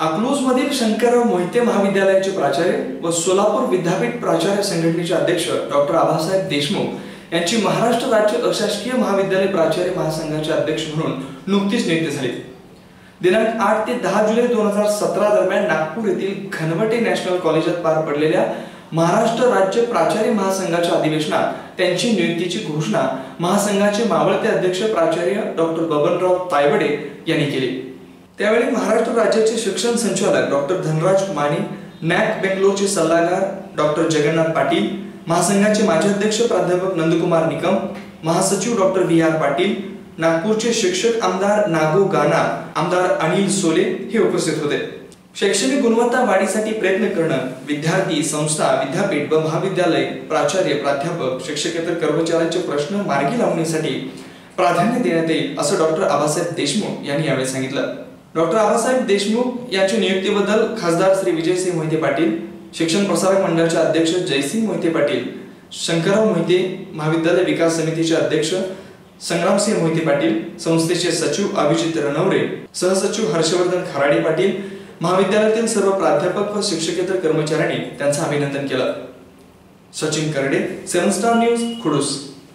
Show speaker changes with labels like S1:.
S1: अकलूजमधील शंकरराव मोहिते महाविद्यालयाचे प्राचार्य व सोलापूर विद्यापीठ प्राचार्य संघटनेचे अध्यक्ष डॉक्टर आबासाहेब देशमुख यांची महाराष्ट्र राज्य अशासकीय महाविद्यालय प्राचार्य महासंघाचे अध्यक्ष म्हणून नुकतीच नियुक्ती झाली. दिनांक आठ ते दहा जुलै दोन हजार सतरा दरम्यान नागपूर येथील घनवटे नॅशनल कॉलेजात पार पडलेल्या महाराष्ट्र राज्य प्राचार्य महासंघाच्या अधिवेशनात त्यांची नियुक्तीची घोषणा महासंघाचे मावळते अध्यक्ष प्राचार्य डॉक्टर बबनराव तायवडे यांनी केली. त्यावेळी महाराष्ट्र राज्याचे शिक्षण संचालक डॉक्टर धनराज माने नॅक बेंगलोरचे सल्लागार डॉक्टर जगन्नाथ पाटील महासंघाचे माजी अध्यक्ष प्राध्यापक नंदकुमार निकम महासचिव डॉक्टर व्ही आर पाटील नागपूरचे शिक्षक आमदार नागो गाना आमदार अनिल सोले हे उपस्थित होते. शैक्षणिक गुणवत्ता वाढीसाठी प्रयत्न करणं विद्यार्थी संस्था विद्यापीठ व महाविद्यालय प्राचार्य प्राध्यापक शिक्षकेतर कर्मचाऱ्यांचे प्रश्न मार्गी लावण्यासाठी प्राधान्य देण्यात येईल असं डॉक्टर आबासाहेब देशमुख यांनी यावेळी सांगितलं. डॉक्टर आबासाहेब देशमुख यांच्या नियुक्तीबद्दल खासदार श्री विजयसिंह मोहिते पाटील शिक्षण प्रसारक मंडळाचे अध्यक्ष जयसिंह मोहिते पाटील शंकरराव मोहिते महाविद्यालय विकास समितीचे अध्यक्ष संग्रामसिंह मोहिते पाटील संस्थेचे सचिव अभिजित रणवरे सहसचिव हर्षवर्धन खराडे पाटील महाविद्यालयातील सर्व प्राध्यापक व शिक्षकेतर कर्मचाऱ्यांनी त्यांचं अभिनंदन केलं. Sachin Karde seven star news Khudus.